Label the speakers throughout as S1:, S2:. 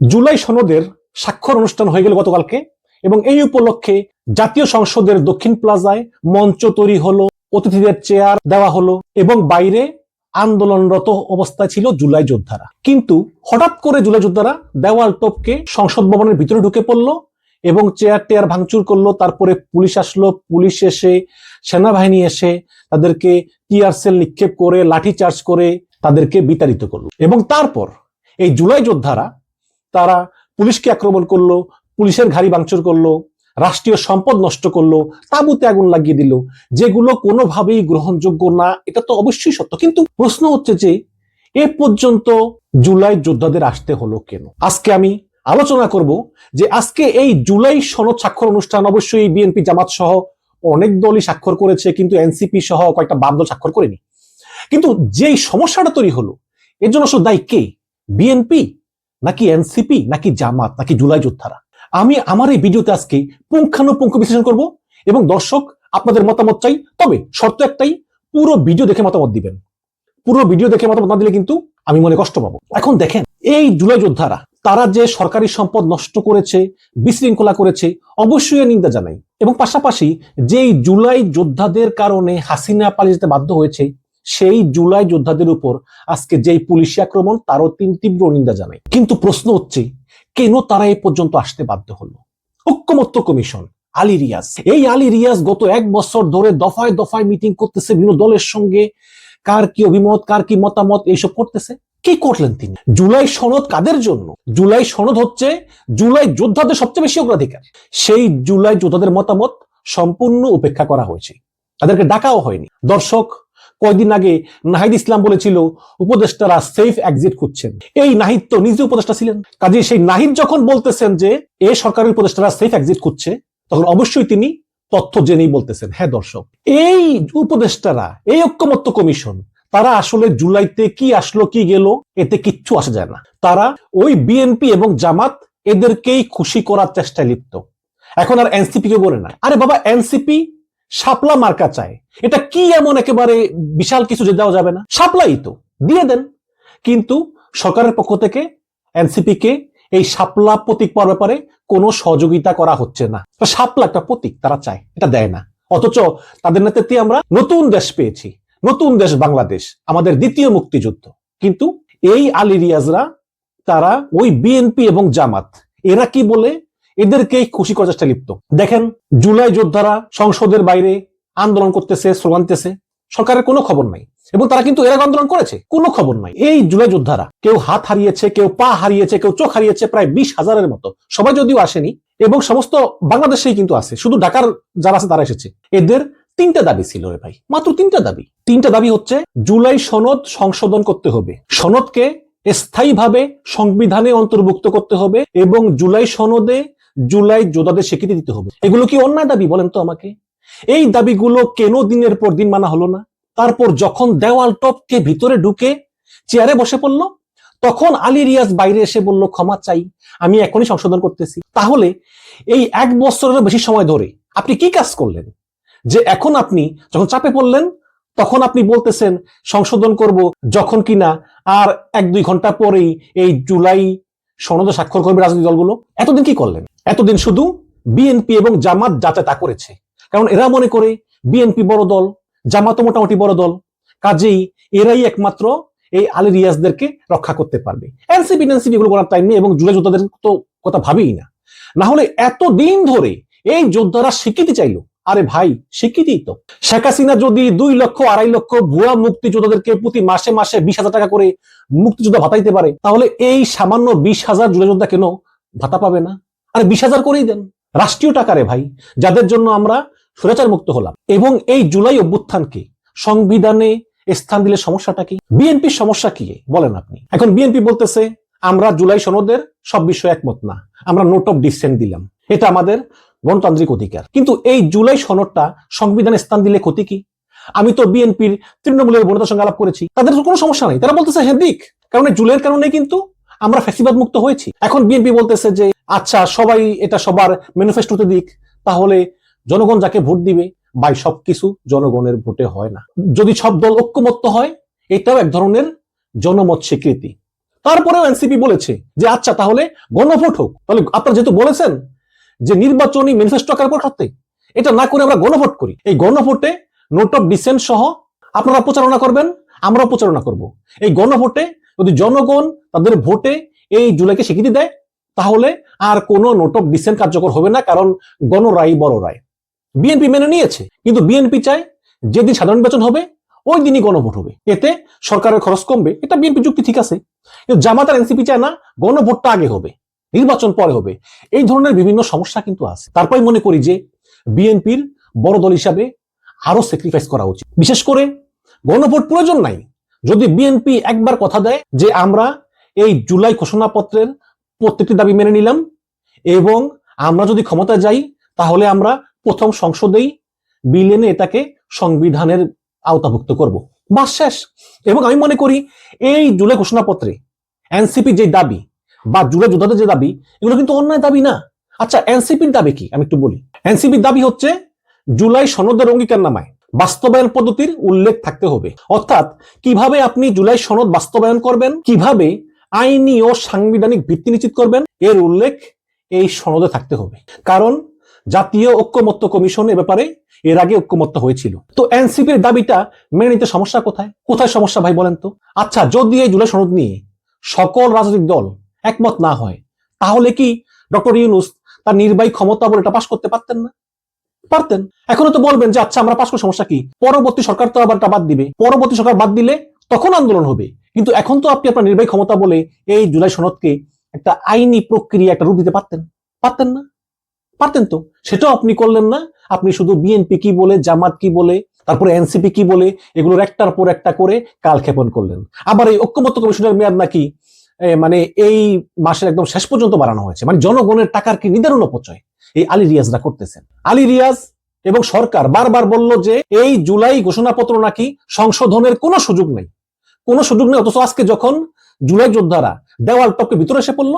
S1: জুলাই সনদের স্বাক্ষর অনুষ্ঠান হয়ে গেল গতকালকে এবং এই উপলক্ষে জাতীয় সংসদের দক্ষিণ প্লাজায় মঞ্চ তৈরি হলো, অতিথিদের চেয়ার দেওয়া হলো এবং বাইরে আন্দোলনরত অবস্থায় ছিল জুলাই যোদ্ধারা। কিন্তু হঠাৎ করে জুলাই যোদ্ধারা দেওয়াল টপকে সংসদ ভবনের ভিতরে ঢুকে পড়ল এবং চেয়ার টেয়ার ভাঙচুর করল, তারপরে পুলিশ আসলো, পুলিশ এসে, সেনাবাহিনী এসে তাদেরকে টিয়ার সেল নিক্ষেপ করে, লাঠি চার্জ করে তাদেরকে বিতাড়িত করল। এবং তারপর এই জুলাই যোদ্ধারা তারা পুলিশকে আক্রমণ করল, পুলিশের গাড়ি ভাঙচুর করল, রাষ্ট্রীয় সম্পদ নষ্ট করল, তাঁবুতে আগুন লাগিয়ে দিল। যেগুলো কোনোভাবেই গ্রহণযোগ্য না, এটা তো অবশ্যই সত্য। কিন্তু প্রশ্ন হচ্ছে যে, এ পর্যন্ত জুলাই যোদ্ধাদের আসতে হলো কেন? আজকে আমি আলোচনা করব যে আজকে এই জুলাই সনদ স্বাক্ষর অনুষ্ঠান অবশ্যই বিএনপি জামাত সহ অনেক দলই স্বাক্ষর করেছে, কিন্তু এনসিপি সহ কয়েকটা বাম দল স্বাক্ষর করেনি। কিন্তু যেই সমস্যাটা তৈরি হলো, এর জন্য আসলে দায়ী কে? বিএনপি? নাকি এনসিপি, নাকি জামাত, নাকি জুলাই যোদ্ধারা? আমি আমার এই ভিডিওতে আজকে পুঙ্খানুপুঙ্খ বিশ্লেষণ করব এবং দর্শক আপনাদের মতামত চাই, তবে শর্ত একটাই, পুরো ভিডিও দেখে মতামত দিবেন। পুরো ভিডিও দেখে মতামত না দিলে কিন্তু আমি মনে কষ্ট পাবো। এখন দেখেন, এই জুলাই যোদ্ধারা, তারা যে সরকারি সম্পদ নষ্ট করেছে, বিশৃঙ্খলা করেছে, অবশ্যই নিন্দা জানাই। এবং পাশাপাশি যেই জুলাই যোদ্ধাদের কারণে হাসিনা পালিয়ে যেতে বাধ্য হয়েছে সেই জুলাই যোদ্ধাদের উপর আজকে যেই পুলিশি আক্রমণ, তারও তিন তীব্র নিন্দা জানাই কিন্তু প্রশ্ন হচ্ছে, কেন তারা এই পর্যন্ত আসতে বাধ্য হলো? ঐক্যমত্য কমিশন, আলী রিয়াজ। এই আলী রিয়াজ গত এক বছর ধরে দফায় দফায় মিটিং করতেছে বিভিন্ন দলের সঙ্গে। কার কি অভিমত, কার কি মতামত, এইসব করতেছে। কি করলেন তিনি? জুলাই সনদ কাদের জন্য? জুলাই সনদ হচ্ছে জুলাই যোদ্ধাদের সবচেয়ে বেশি অগ্রাধিকার। সেই জুলাই যোদ্ধাদের মতামত সম্পূর্ণ উপেক্ষা করা হয়েছে। তাদেরকে ডাকাও হয়নি। দর্শক কয়দিন আগে নাহিদ ইসলাম বলেছিল, উপদেষ্টারা সেফ এক্সিট খুঁজছেন। এই নাহিদ তো নিজে উপদেষ্টা ছিলেন। কাজে সেই নাহিদ যখন বলতেছেন যে, এ সরকারের উপদেষ্টারা সেফ এক্সিট খুঁজছে, তখন অবশ্যই তিনি তথ্য জেনেই বলতেছেন। হ্যাঁ দর্শক, এই উপদেষ্টারা, এই ঐক্যমত্য কমিশন, তারা আসলে জুলাইতে কি আসলো, কি গেল, এতে কিচ্ছু আসা যায় না। তারা ওই বিএনপি এবং জামাত এদেরকেই খুশি করার চেষ্টায় লিপ্ত। এখন আর এনসিপি কে বলে না। আরে বাবা, এনসিপি শাপলা মার্কা চায় এটা কি এমন একেবারে বিশাল কিছু যে দেওয়া যাবে না? শাপলাই তো, দিয়ে দেন। কিন্তু সরকারের পক্ষ থেকে এনসিপি কে এই শাপলা প্রতীক পাওয়ার ব্যাপারে কোনো সহযোগিতা করা হচ্ছে না। তো শাপলা একটা প্রতীক, তারা চায়, এটা দেয় না। অথচ তাদের নেতৃত্বে আমরা নতুন দেশ পেয়েছি, নতুন দেশ বাংলাদেশ, আমাদের দ্বিতীয় মুক্তিযুদ্ধ। কিন্তু এই আলী রিয়াজরা তারা ওই বিএনপি এবং জামাত, এরা কি বলে? এদেরকেই খুশি করার চেষ্টা লিপ্ত। দেখেন, জুলাই যোদ্ধারা সংসদের বাইরে আন্দোলন করতেছে, স্লোগান দিতেছে, সরকারের কোনো খবর নাই। এবং তারা কিন্তু এর আন্দোলন করেছে, কোনো খবর নাই। এই জুলাই যোদ্ধারা, কেউ হাত হারিয়েছে, কেউ পা হারিয়েছে, কেউ চোখ হারিয়েছে প্রায় বিশ হাজারের মতো। সবাই যদিও আসেনি, এবং সমস্ত বাংলাদেশেই কিন্তু আছে। শুধু ঢাকার যারা আছে, তারা এসেছে। এদের তিনটা দাবি ছিল রে ভাই, মাত্র তিনটা দাবি। তিনটা দাবি হচ্ছে, জুলাই সনদ সংশোধন করতে হবে। সনদকে স্থায়ীভাবে সংবিধানে অন্তর্ভুক্ত করতে হবে এবং জুলাই সনদে জুলাই যোদ্ধাদের স্বীকৃতি দিতে হবে। এগুলো কি অন্যায় দাবি বলেন তো আমাকে? এই দাবিগুলো কেন দিনের পর দিন মানা হলো না? তারপর যখন দেওয়াল টপকে ভিতরে ঢুকে চেয়ারে বসে পড়ল, তখন আলী রিয়াজ বাইরে এসে বলল, ক্ষমা চাই, আমি এখনই সংশোধন করতেছি। তাহলে এই এক বছরেরও বেশি সময় ধরে আপনি কি কাজ করলেন? যে এখন আপনি যখন চাপে পড়লেন, তখন আপনি বলতেছেন, সংশোধন করব যখন কিনা, আর এক দুই ঘণ্টা পরেই এই জুলাই সনদে স্বাক্ষর করবে রাজনৈতিক দলগুলো। এতদিন কি করলেন? এতদিন শুধু বিএনপি এবং জামাত যাতে তা করেছে। কারণ এরা মনে করে বিএনপি বড় দল জামাতও মোটামুটি বড় দল। কাজেই এরাই একমাত্র এই আলী রিয়াজদেরকে রক্ষা করতে পারবে। এনসিপি এনসিপি এগুলো করার টাইম নেই এবং জুলাই যোদ্ধাদের তো কথা ভাবেই না। না হলে এতদিন ধরে এই যোদ্ধারা স্বীকৃতি চাইলো আরে ভাই স্বীকৃতি তো। শেখ হাসিনা যদি দুই লক্ষ, আড়াই লক্ষ ভুয়া মুক্তিযোদ্ধাদেরকে প্রতি মাসে মাসে বিশ হাজার টাকা করে মুক্তিযোদ্ধা ভাতা দিতে পারে, তাহলে এই সামান্য বিশ হাজার জুলাই যোদ্ধা কেন ভাতা পাবে না? আরে বিশ হাজার করেই দেন। রাষ্ট্রীয় টাকারে ভাই, যাদের জন্য আমরা সুরাচার মুক্ত হলাম। এবং এই জুলাই অভ্যুত্থানকে সংবিধানে স্থান দিলে সমস্যাটা কি? বিএনপির সমস্যা কি? বলেন আপনি। এখন বিএনপি বলতেছে, আমরা জুলাই সনদের সব বিষয়ে একমত না। আমরা নোট অফ ডিসেন্ট দিলাম। এটা আমাদের গণতান্ত্রিক অধিকার। কিন্তু এই জুলাই সনদটা সংবিধানে স্থান দিলে ক্ষতি কি? আমি তো বিএনপির তৃণমূলের বনেতার সঙ্গে আলাপ করেছি। তাদের তো কোনো সমস্যা নাই। তারা বলতেছে হ্যাঁ দিক। কারণ জুলাইয়ের কারণে কিন্তু আমরা ফ্যাসিবাদ মুক্ত হয়েছি। এখন বিএনপি বলতেছে যে আচ্ছা সবাই এটা সবার ম্যানিফেস্টোতে দিক। তাহলে জনগণ যাকে ভোট দিবে বাই সবকিছু জনগণের ভোটে হয় না। যদি সব দল ঐক্যমত্য হয়, এটাও এক ধরনের জনমত স্বীকৃতি। তারপরেও এনসিপি বলেছে যে আচ্ছা তাহলে গণভোট হোক। তাহলে আপনারা যেহেতু বলেছেন যে নির্বাচনী ম্যানিফেস্টো আকার পর করতে এটা না করে আমরা গণভোট করি। এই গণভোটে নোট অফ ডিসেন্ট সহ আপনারা প্রচারণা করবেন, আমরাও প্রচারণা করব। এই গণভোটে যদি জনগণ তাদের ভোটে এই জুলাইকে স্বীকৃতি দেয়, তাহলে আর কোনো নোট অফ ডিসেন্ট কার্যকর হবে না, কারণ গণরায় বড় রায়। বিএনপি মেনে নিয়েছে, কিন্তু বিএনপি চায় যেদিন সাধারণ নির্বাচন হবে, ওই দিনই গণভোট হবে। এতে সরকারের খরচ কমবে। এটা বিএনপি যুক্তি ঠিক আছে। কিন্তু জামাত আর এনসিপি চায় না, গণভোটটা আগে হবে। নির্বাচন পরে হবে। এই ধরনের বিভিন্ন সমস্যা কিন্তু আছে। তারপরে মনে করি যে বিএনপির বড় দল হিসাবে আরও স্যাক্রিফাইস করা উচিত। বিশেষ করে গণভোট প্রয়োজন নাই। যদি বিএনপি একবার কথা দেয় যে আমরা এই জুলাই ঘোষণাপত্রের প্রত্যেকটি দাবি মেনে নিলাম এবং আমরা যদি ক্ষমতায় যাই, তাহলে আমরা প্রথম সংসদেই বিল এনে এটাকে সংবিধানের আওতাভুক্ত করব। বাস শেষ। এবং আমি মনে করি এই জুলাই ঘোষণাপত্রে এনসিপি যে দাবি বা জুলাই যোদ্ধাদের যে দাবি, এগুলো কিন্তু অন্যায় দাবি না। আচ্ছা এনসিপির দাবি কি? আমি একটু বলি। এনসিপির দাবি হচ্ছে, জুলাই সনদের অঙ্গীকার নামায়। বাস্তবায়ন পদ্ধতির উল্লেখ থাকতে হবে। অর্থাৎ, কীভাবে আপনি জুলাই সনদ বাস্তবায়ন করবেন, কীভাবে আইনি ও সাংবিধানিক ভিত্তি নিশ্চিত করবেন, এর উল্লেখ এই সনদে থাকতে হবে। কারণ, জাতীয় ঐক্যমত্য কমিশন এ ব্যাপারে এর আগে ঐক্যমত্য হয়েছিল। তো এনসিপির দাবিটা মেনে নিতে সমস্যা কোথায়? কোথায় সমস্যা ভাই বলেন তো? আচ্ছা যদি এই জুলাই সনদ নিয়ে সকল রাজনৈতিক দল একমত না হয়, তাহলে কি ডক্টর ইউনুস তার নির্বাহী ক্ষমতা বলে এটা পাশ করতে পারতেন না? পারতেন। এখনও তো বলবেন যে আচ্ছা আমরা পাশ করে সমস্যা কি? পরবর্তী সরকার তো আবার বাদ দিবে। পরবর্তী সরকার বাদ দিলে তখন আন্দোলন হবে। কিন্তু এখন তো আপনি আপনার নির্বাহী ক্ষমতা বলে এই জুলাই সনদকে একটা আইনি প্রক্রিয়া, একটা রূপ দিতে পারতেন। পারতেন না? পারতেন তো। সেটাও আপনি করলেন না। আপনি শুধু বিএনপি কি বলে, জামাত কি বলে, তারপরে এনসিপি কি বলে, এগুলোর একটার পর একটা করে কালক্ষেপণ করলেন। আবার এই ঐক্যমত্য কমিশনের মেয়াদ নাকি মানে এই মাসের একদম শেষ পর্যন্ত বাড়ানো হয়েছে। মানে জনগণের টাকার কি নিদারুণ অপচয়? এই আলী রিয়াজরা করতেছেন। আলী রিয়াজ এবং সরকার বারবার বলল যে এই জুলাই ঘোষণাপত্র নাকি সংশোধনের কোনো সুযোগ নেই। কোনো সুযোগ নেই, অথচ আজকে যখন জুলাই যোদ্ধারা দেওয়াল টপকে ভিতরে এসে পড়ল,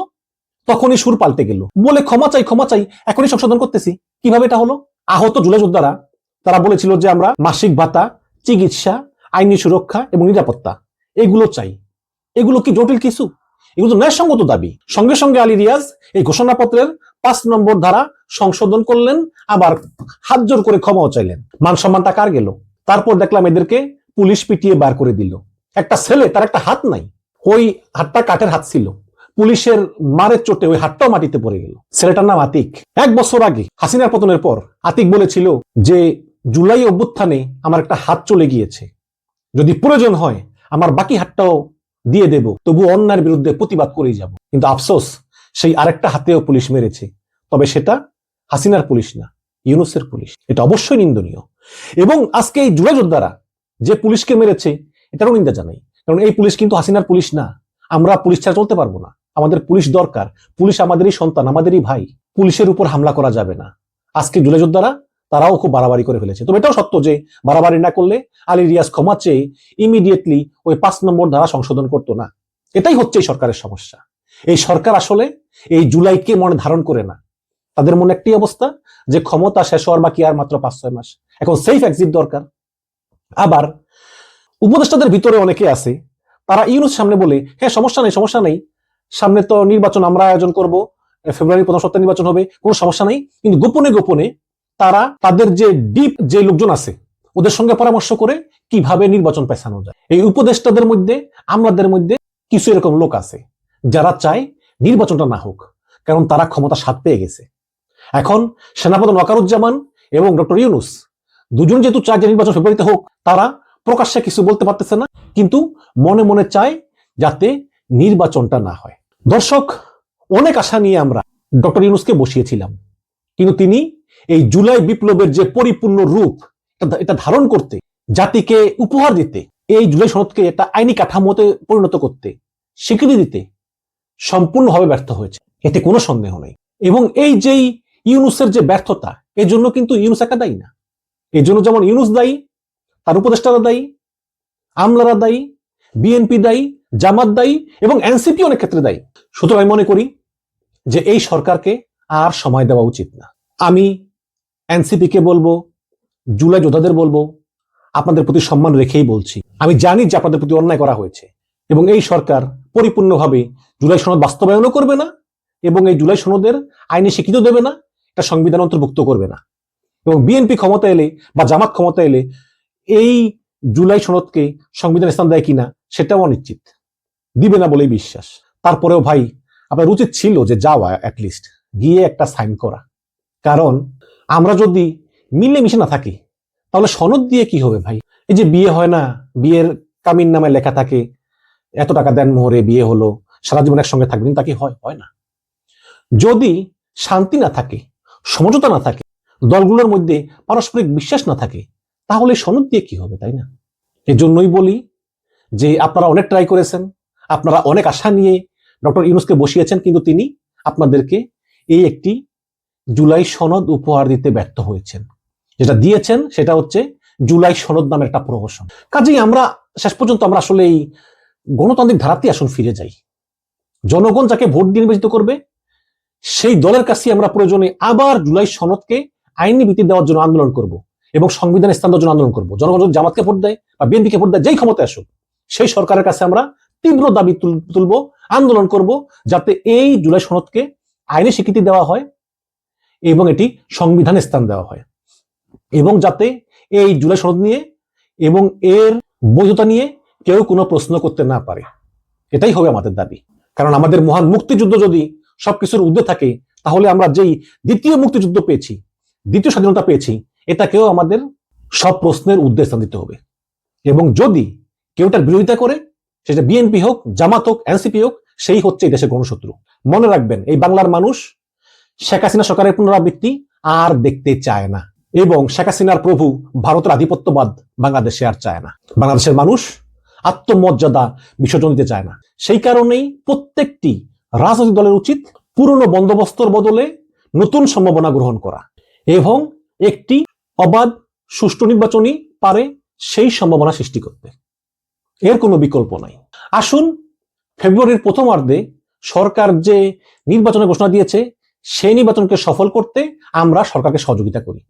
S1: তখনই সুর পাল্টে গেল। বলে ক্ষমা চাই ক্ষমা চাই, এখনই সংশোধন করতেছি। কীভাবে এটা হলো? আহত জুলাই যোদ্ধারা, তারা বলেছিল যে আমরা মাসিক ভাতা, চিকিৎসা, আইনি সুরক্ষা এবং নিরাপত্তা, এগুলো চাই। এগুলো কি জটিল কিছু? এগুলো ন্যায়সঙ্গত দাবি। সঙ্গে সঙ্গে আলী রিয়াজ এই ঘোষণাপত্রের পাঁচ নম্বর ধারা সংশোধন করলেন, আবার হাত জোর করে ক্ষমাও চাইলেন। মান সম্মানটা কার গেল? তারপর দেখলাম এদেরকে পুলিশ পিটিয়ে বার করে দিল। একটা ছেলে, তার একটা হাত নাই। ওই হাতটা কাঠের হাত ছিল। পুলিশের মারের চোটে ওই হাতটাও মাটিতে পড়ে গেল। ছেলেটার নাম আতিক। এক বছর আগে, হাসিনার পতনের পর, আতিক বলেছিল যে, জুলাই অভ্যুত্থানে আমার একটা হাত চলে গিয়েছে। যদি প্রয়োজন হয়, আমার বাকি হাতটাও দিয়ে দেব, তবু অন্যায়ের বিরুদ্ধে প্রতিবাদ করেই যাব। কিন্তু আফসোস, সেই আরেকটা হাতেও পুলিশ মেরেছে। তবে সেটা হাসিনার পুলিশ না, ইউনুসের পুলিশ। এটা অবশ্যই নিন্দনীয়। এবং আজকে এই জুড়ে যোদ্ধারা যে পুলিশকে মেরেছে, এটারও নিন্দা জানাই। কারণ এই পুলিশ কিন্তু হাসিনার পুলিশ না। আমরা পুলিশ ছাড়া চলতে পারব না। আমাদের পুলিশ দরকার। পুলিশ আমাদেরই সন্তান, আমাদেরই ভাই। পুলিশের উপর হামলা করা যাবে না। আজকে জুলে যোদ্ধারা তারাও খুব বাড়াবাড়ি করে ফেলেছে। তবে এটাও সত্য যে বাড়াবাড়ি না করলে আলী রিয়াজ ক্ষমা চেয়ে ইমিডিয়েটলি ওই পাঁচ নম্বর ধারা সংশোধন করতো না। এটাই হচ্ছে এই সরকারের সমস্যা। এই সরকার আসলে এই জুলাইকে মনে ধারণ করে না। তাদের মনে একটি অবস্থা যে ক্ষমতা শেষ হওয়ার বাকি আর মাত্র পাঁচ, ছয় মাস। এখন সেফ এক্সিট দরকার। আবার উপদেষ্টাদের ভিতরে অনেকে আছে, তারা ইউনুস সামনে বলে হ্যাঁ সমস্যা নেই সমস্যা নেই। সামনে তো নির্বাচন আমরা আয়োজন করব ফেব্রুয়ারি প্রথম সপ্তাহে নির্বাচন হবে, কোনো সমস্যা নেই। কিন্তু গোপনে গোপনে তারা তাদের যে ডিপ যে লোকজন আছে, ওদের সঙ্গে পরামর্শ করে কীভাবে নির্বাচন পেছানো যায়। এই উপদেষ্টাদের মধ্যে আমাদের মধ্যে কিছু এরকম লোক আছে, যারা চায় নির্বাচনটা না হোক, কারণ তারা ক্ষমতা স্বাদ পেয়ে গেছে। এখন সেনাপ্রধান ওয়াকারুজ্জামান এবং ডক্টর ইউনুস দুজন যেহেতু চায় যে নির্বাচন ফেব্রুয়ারিতে হোক, তারা প্রকাশ্যে কিছু বলতে পারতেছে না, কিন্তু মনে মনে চায় যাতে নির্বাচনটা না হয়। দর্শক, অনেক আশা নিয়ে আমরা ডক্টর ইউনুসকে বসিয়েছিলাম, কিন্তু তিনি এই জুলাই বিপ্লবের যে পরিপূর্ণ রূপ, এটা- ধারণ করতে, জাতিকে উপহার দিতে, এই জুলাই সনদকে একটা আইনি কাঠামোতে পরিণত করতে, স্বীকৃতি দিতে সম্পূর্ণভাবে ব্যর্থ হয়েছে। এতে কোনো সন্দেহ নেই। এবং এই যেই ইউনুসের যে ব্যর্থতা এর জন্য কিন্তু ইউনুস একা দায়ী না। এর জন্য যেমন ইউনুস দায়ী, তার উপদেষ্টারা দায়ী, আমলারা দায়ী, বিএনপি দায়ী, জামাত দায়ী এবং এনসিপি অনেক ক্ষেত্রে দায়ী। সুতরাং আমি মনে করি যে এই সরকারকে আর সময় দেওয়া উচিত না। আমি এনসিপি কে বলব? জুলাই যোদ্ধাদের বলব? আপনাদের প্রতি সম্মান রেখেই বলছি। আমি জানি যে আপনাদের প্রতি অন্যায় করা হয়েছে এবং এই সরকার পরিপূর্ণভাবে জুলাই সনদ বাস্তবায়নও করবে না এবং এই জুলাই সনদের আইনে স্বীকৃত দেবে না, এটা সংবিধান অন্তর্ভুক্ত করবে না। এবং বিএনপি ক্ষমতা এলে বা জামাত ক্ষমতা এলে এই জুলাই সনদকে সংবিধান স্থান দেয় কিনা সেটাও অনিশ্চিত। দিবে না বলেই বিশ্বাস। তারপরেও ভাই, আপনার উচিত ছিল যে যাওয়া অ্যাটলিস্ট গিয়ে একটা সাইন করা। কারণ আমরা যদি মিলেমিশে না থাকি, তাহলে সনদ দিয়ে কি হবে ভাই? এই যে বিয়ে হয় না, বিয়ের কামিন নামে লেখা থাকে, এত টাকা দেন মোহরে, বিয়ে হলো, সারা জীবন একসঙ্গে থাকবেন, তা কি হয়? হয় না। যদি শান্তি না থাকে, সমঝোতা না থাকে, দলগুলোর মধ্যে পারস্পরিক বিশ্বাস না থাকে, তাহলে সনদ দিয়ে কি হবে, তাই না? এজন্যই বলি যে আপনারা অনেক ট্রাই করেছেন, আপনারা অনেক আশা নিয়ে ডক্টর ইউনুসকে বসিয়েছেন, কিন্তু তিনি আপনাদেরকে এই একটি জুলাই সনদ উপহার দিতে ব্যর্থ হয়েছেন। যেটা দিয়েছেন সেটা হচ্ছে জুলাই সনদ নামের একটা প্রহসন। কাজেই আমরা শেষ পর্যন্ত আমরা আসলে এই গণতান্ত্রিক ধারাতে আসুন ফিরে যাই। জনগণ যাকে ভোট নির্বাচিত করবে, সেই দলের কাছে আমরা প্রয়োজনে আবার জুলাই সনদকে আইনি ভিত্তি দেওয়ার জন্য আন্দোলন করব এবং সংবিধান স্থান দেওয়ার জন্য আন্দোলন করব। জনগণ জামাতকে ভোট দেয় বা বিএনপিকে ভোট দেয়, যেই ক্ষমতায় আসুক, সেই সরকারের কাছে আমরা তীব্র দাবি তুল- তুলব, আন্দোলন করব যাতে এই জুলাই সনদকে আইনি স্বীকৃতি দেওয়া হয় এবং এটি সংবিধানে স্থান দেওয়া হয়। এবং যাতে এই জুলাই সনদ নিয়ে এবং এর বৈধতা নিয়ে কেউ কোনো প্রশ্ন করতে না পারে। এটাই হবে আমাদের দাবি। কারণ আমাদের মহান মুক্তিযুদ্ধ যদি সবকিছুর ঊর্ধ্বে থাকে, তাহলে আমরা যেই দ্বিতীয় মুক্তিযুদ্ধ পেয়েছি, দ্বিতীয় স্বাধীনতা পেয়েছি, এটাকেও আমাদের সব প্রশ্নের উদ্দেশ্য স্থান দিতে হবে। এবং যদি কেউ তার বিরোধিতা করে, সেটা বিএনপি হোক, জামাত হোক, এনসিপি হোক, সেই হচ্ছে এই দেশের গণশত্রু। মনে রাখবেন, এই বাংলার মানুষ শেখ হাসিনা সরকারের পুনরাবৃত্তি আর দেখতে চায় না। এবং শেখ হাসিনার প্রভু ভারতের আধিপত্যবাদ বাংলাদেশে আর চায় না। বাংলাদেশের মানুষ আত্মমর্যাদা বিসর্জন দিতে চায় না। সেই কারণেই প্রত্যেকটি রাজনৈতিক দলের উচিত পুরনো বন্দোবস্তর বদলে নতুন সম্ভাবনা গ্রহণ করা এবং একটি অবাধ, সুষ্ঠু নির্বাচনই পারে সেই সম্ভাবনা সৃষ্টি করতে। এর কোনো বিকল্প নাই। আসুন ফেব্রুয়ারির প্রথমার্ধে সরকার যে নির্বাচনের ঘোষণা দিয়েছে সেই নির্বাচনকে সফল করতে আমরা সরকারকে সহযোগিতা করি।